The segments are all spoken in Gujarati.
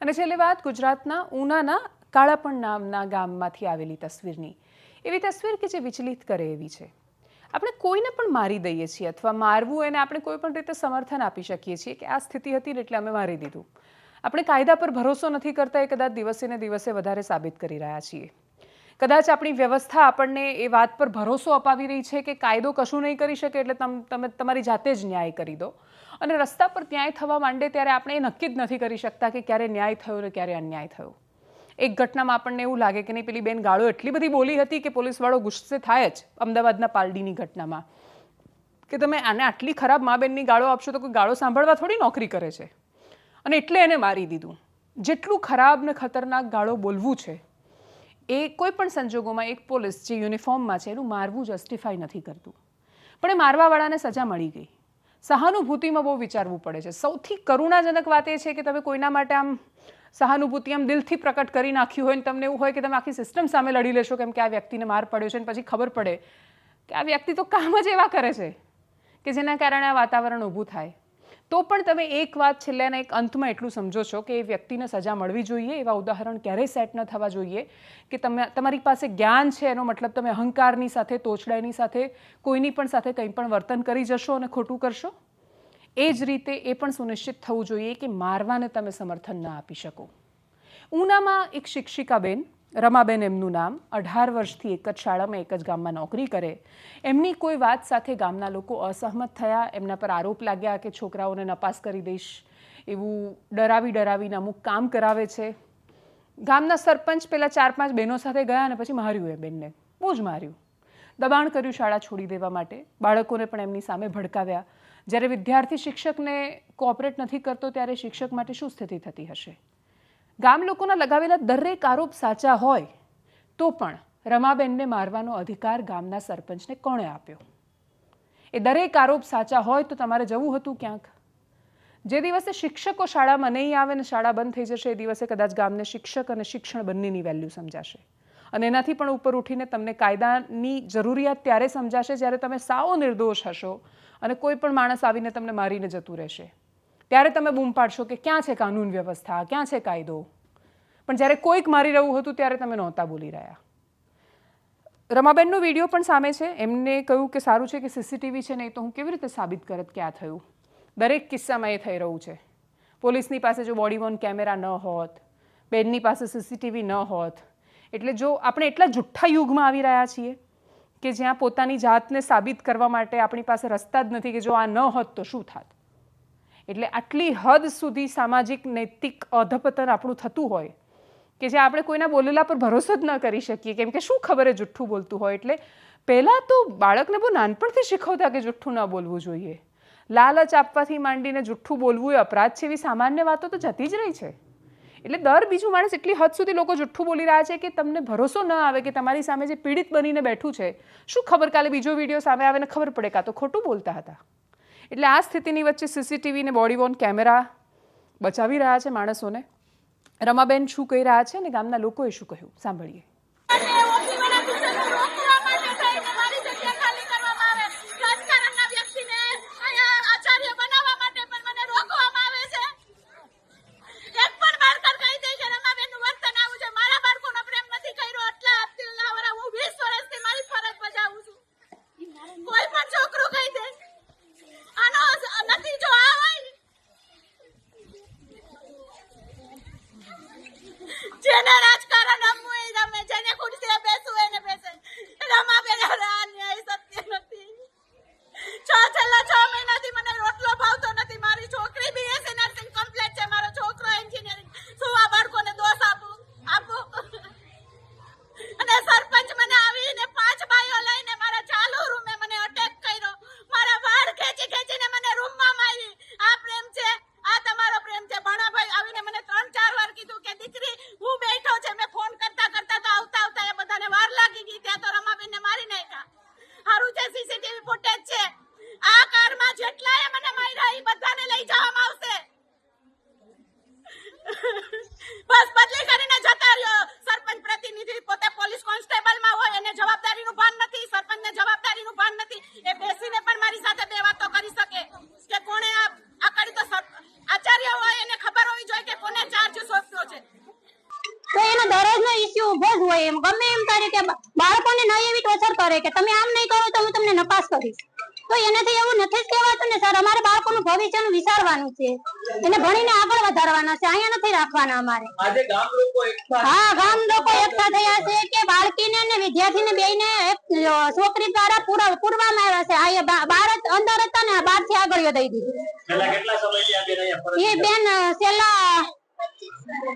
અને છેલ્લે વાત, ગુજરાતના ઉનાના કાળાપણ નામના ગામમાંથી આવેલી તસવીરની. એવી તસવીર કે જે વિચલિત કરે એવી છે. આપણે કોઈને પણ મારી દઈએ છીએ અથવા મારવું એને આપણે કોઈ પણ રીતે સમર્થન આપી શકીએ છીએ કે આ સ્થિતિ હતી એટલે અમે મારી દીધું. આપણે કાયદા પર ભરોસો નથી કરતા એ કદાચ દિવસે ને દિવસે વધારે સાબિત કરી રહ્યા છીએ. કદાચ આપણી વ્યવસ્થા આપણને એ વાત પર ભરોસો અપાવી રહી છે કે કાયદો કશું નહીં કરી શકે એટલે તમ, તમે તમારી જાતે જ ન્યાય કરી દો. અને રસ્તા પર ન્યાય થવા માંડે ત્યારે આપણે એ નક્કી જ નથી કરી શકતા કે ક્યારે ન્યાય થયો ને ક્યારે અન્યાય થયો. એક ઘટનામાં આપણને એવું લાગે કે નહીં, પેલી બેન ગાળો એટલી બધી બોલી હતી કે પોલીસવાળો ગુસ્સે થાય જ અમદાવાદના પાલડીની ઘટનામાં. કે તમે આને આટલી ખરાબ મા બેનની ગાળો આપશો તો કોઈ ગાળો સાંભળવા થોડી નોકરી કરે છે. અને એટલે એને મારી દીધું. જેટલું ખરાબ ને ખતરનાક ગાળો બોલવું છે એ કોઈ પણ સંજોગોમાં એક પોલીસ જે યુનિફોર્મમાં છે, એનું મારવું જસ્ટિફાઈ નથી કરતું. પણ એ મારવાવાળાને સજા મળી ગઈ. સહાનુભૂતિમાં બહુ વિચારવું પડે છે. સૌથી કરુણાજનક વાત એ છે કે તમે કોઈના માટે આમ સહાનુભૂતિ આમ દિલથી પ્રકટ કરી નાખ્યું હોય ને તમને એવું હોય કે તમે આખી સિસ્ટમ સામે લડી લેશો કેમ કે આ વ્યક્તિને માર પડ્યો છે અને પછી ખબર પડે કે આ વ્યક્તિ તો કામ જ એવા કરે છે કે જેના કારણે આ વાતાવરણ ઊભું થાય. તો પણ તમે એક વાત છેલ્લાના એક અંતમાં એટલું સમજો છો કે એ વ્યક્તિને સજા મળવી જોઈએ, એવા ઉદાહરણ ક્યારેય સેટ ન થવા જોઈએ કે તમે, તમારી પાસે જ્ઞાન છે એનો મતલબ તમે અહંકારની સાથે, તોછડાઈની સાથે કોઈની પણ સાથે કંઈ પણ વર્તન કરી જશો અને ખોટું કરશો? એ જ રીતે એ પણ સુનિશ્ચિત થવું જોઈએ કે મારવાને તમે સમર્થન ન આપી શકો. ઉનામાં એક શિક્ષિકાબેન રમાબેન એમનું નામ અઢાર વર્ષથી એક જ શાળામાં એક જ ગામમાં નોકરી કરે. એમની કોઈ વાત સાથે ગામના લોકો અસહમત થયા, એમના પર આરોપ લાગ્યા કે છોકરાઓને નપાસ કરી દઈશ. એવું ડરાવી ડરાવીને અમુક કામ કરાવે છે. ગામના સરપંચ પેલા ચાર પાંચ બહેનો સાથે ગયા અને પછી માર્યું એ બેનને. બહુ જ માર્યું. દબાણ કર્યું શાળા છોડી દેવા માટે. બાળકોને પણ એમની સામે ભડકાવ્યા. જ્યારે વિદ્યાર્થી શિક્ષકને કોઓપરેટ નથી કરતો, ત્યારે શિક્ષક માટે શું સ્થિતિ થતી હશે? ગામ લોકોના લગાવેલા દરેક આરોપ સાચા હોય, તો પણ રમાબેનને મારવાનો અધિકાર ગામના સરપંચને કોણે આપ્યો? એ દરેક આરોપ સાચા હોય તો તમારે જવું હતું ક્યાંક? જે દિવસે શિક્ષકો શાળામાં નહીં આવે ને શાળા બંધ થઈ જશે, એ દિવસે કદાચ ગામને શિક્ષક અને શિક્ષણ બંનેની વેલ્યુ સમજાશે. અને એનાથી પણ ઉપર ઉઠીને તમને કાયદાની જરૂરિયાત ત્યારે સમજાશે જ્યારે તમે સાવ નિર્દોષ હશો અને કોઈ પણ માણસ આવીને તમને મારીને જતું રહેશે. ત્યારે તમે બૂમ પાડશો કે ક્યાં છે કાનૂન વ્યવસ્થા, ક્યાં છે કાયદો? પણ જ્યારે કોઈક મારી રહ્યું હતું ત્યારે તમે નહોતા બોલી રહ્યા. રમાબેનનો વીડિયો પણ સામે છે. એમને કહ્યું કે સારું છે કે સીસીટીવી છે, નહીં તો હું કેવી રીતે સાબિત કરત કે આ થયું? દરેક કિસ્સામાં એ થઈ રહ્યું છે. પોલીસની પાસે જો બોડી વોર્ન કેમેરા ન હોત, બેનની પાસે સીસીટીવી ન હોત, એટલે જો આપણે એટલા જુઠ્ઠા યુગમાં આવી રહ્યા છીએ કે જ્યાં પોતાની જાતને સાબિત કરવા માટે આપણી પાસે રસ્તા જ નથી કે જો આ ન હોત તો શું થાત? એટલે આટલી હદ સુધી સામાજિક, નૈતિક અધપતન આપણું થતું હોય કે જે આપણે કોઈના બોલેલા પર ભરોસો જ ન કરી શકીએ. કેમ કે શું ખબર જુઠ્ઠું બોલતું હોય? એટલે પહેલાં તો બાળકને બહુ નાનપણથી શીખવતા કે જુઠ્ઠું ન બોલવું જોઈએ. લાલચ આપવાથી માંડીને જુઠ્ઠું બોલવું એ અપરાધ છે એવી સામાન્ય વાતો તો જતી જ રહી છે. એટલે દર બીજું માણસ એટલી હદ સુધી લોકો જુઠ્ઠું બોલી રહ્યા છે કે તમને ભરોસો ન આવે કે તમારી સામે જે પીડિત બનીને બેઠું છે, શું ખબર કાલે બીજો વીડિયો સામે આવે ને ખબર પડે કાં તો ખોટું બોલતા હતા? એટલે આ સ્થિતિની વચ્ચે સીસીટીવી ને બોડી વોન કેમેરા બચાવી રહ્યા છે માણસોને. રમાબેન શું કહી રહ્યા છે અને ગામના લોકોએ શું કહ્યું? સાંભળીએ. 真的啦。જેટલાએ મને માર્યા એ બધાને લઈ જવામાં આવશે. બસ બદલી કરીને જતા રહ્યો. સરપંચ પ્રતિનિધિ પોતે પોલીસ કોન્સ્ટેબલમાં હોય, એને જવાબદારીનું ભાન નથી. સરપંચને જવાબદારીનું ભાન નથી. એ બેસીને પણ મારી સાથે બે વાતો કરી શકે. કે કોણે આ કરી તો આચાર્ય હોય, એને ખબર હોવી જોઈએ કે કોને ચાર્જ સોંપ્યો છે. તો એનો દરરોજનો ઇશ્યુ ઊભો જ હોય એમ. ગમે એમ કરે કે બાળકોને ન એવી ટોચર કરે કે તમે આમ નહીં કરો તો હું તમને નપાસ કરીશ. તો એનાથી એવું નથી જ કહેવાતું ને સર અમારે બાળકોનું ભવિષ્યનું વિચારવાનું છે. એને ભણીને આગળ વધારવાના છે અહીંયા નથી રાખવાના અમારે. હા ગામ લોકો એકઠા થયા છે કે બાળકીને ને વિદ્યાર્થીને એક છોકરી દ્વારા પૂરા પૂરવામાં આવ્યા છે. આ બાર અંદર હતા ને બારથી આગળ દઈ દીધું બેન અહીંયા એ બેન છેલ્લા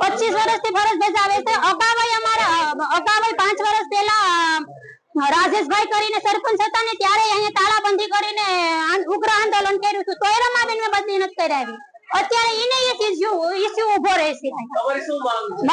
પચીસ વર્ષથી ફરજ બજાવે છે. અગાઉ અમારા અગાઉ પાંચ વર્ષ પહેલા રાજેશભાઈ કરીને સરપંચ હતા ને ત્યારે અહીંયા તાળાબંધી કરીને ઉગ્ર આંદોલન કર્યું હતું. તોય રમાબેન મેં બદલી નથી કરાવી. અત્યારે એને એક ઇસ્યુ ઇસ્યુ ઊભો રહેશે.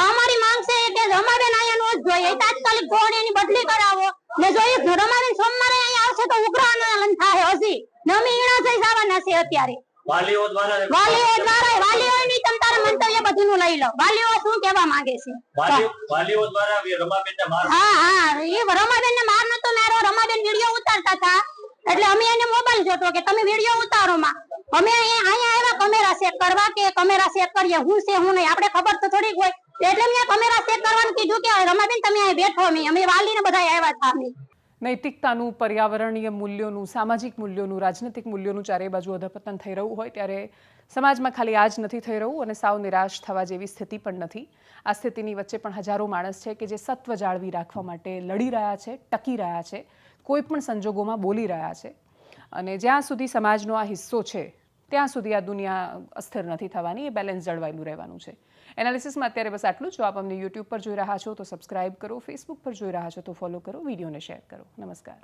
અમારી માંગ છે કે રમાબેન અહીંયા નો જ જોઈએ. તાત્કાલિક ધોરણે એની બદલી કરાવો. ને જોઈએ રમાબેન સોમવારે અહીંયા આવશે તો ઉગ્ર આંદોલન થાય હજી. નમી ઈણા જઈ જવાના છે અત્યારે. વાલીઓ દ્વારા વાલીઓ દ્વારા વાલીઓ ની તમ તારા મંતવ્ય બધીનું લઈ લો. વાલીઓ શું કેવા માંગે છે? વાલીઓ વાલીઓ દ્વારા રમાબેનને માર હા હા. એ રમાબેન ને માર નતો મારો રમાબેન વીડિયો ઉતારતા હતા. એટલે અમે એને મોબાઈલ જોતો કે તમે વીડિયો ઉતારો માં. અમે અહીંયા આવ્યા કમેરા ચેક કરવા કે કમેરા ચેક કરીએ. હું છે હું નહીં. આપણે ખબર તો થોડીક હોય. એટલે મેં કમેરા ચેક કરવાનું કીધું કે રમાબેન તમે અહીં બેઠો અમે અમે વાલીને બધા આવ્યા હતા અમે. નૈતિકતાનું, પર્યાવરણીય મૂલ્યોનું, સામાજિક મૂલ્યોનું, રાજનૈતિક મૂલ્યોનું ચારે બાજુ અધપતન થઈ રહ્યું હોય ત્યારે સમાજમાં ખાલી આ જ નથી થઈ રહ્યું અને સાવ નિરાશ થવા જેવી સ્થિતિ પણ નથી. આ સ્થિતિની વચ્ચે પણ હજારો માણસ છે કે જે સત્વ જાળવી રાખવા માટે લડી રહ્યા છે, ટકી રહ્યા છે, કોઈ પણ સંજોગોમાં બોલી રહ્યા છે. અને જ્યાં સુધી સમાજનો આ હિસ્સો છે ત્યાં સુધી આ દુનિયા અસ્થિર નથી થવાની, એ બેલેન્સ જળવાયેલું રહેવાનું છે. એનાલિસિસમાં અત્યારે બસ આટલું જો. આપ અમને યુટ્યુબ પર જોઈ રહ્યા છો તો સબસ્ક્રાઇબ કરો ફેસબુક પર જોઈ રહ્યા છો તો ફોલો કરો, વિડીયોને શેર કરો. નમસ્કાર.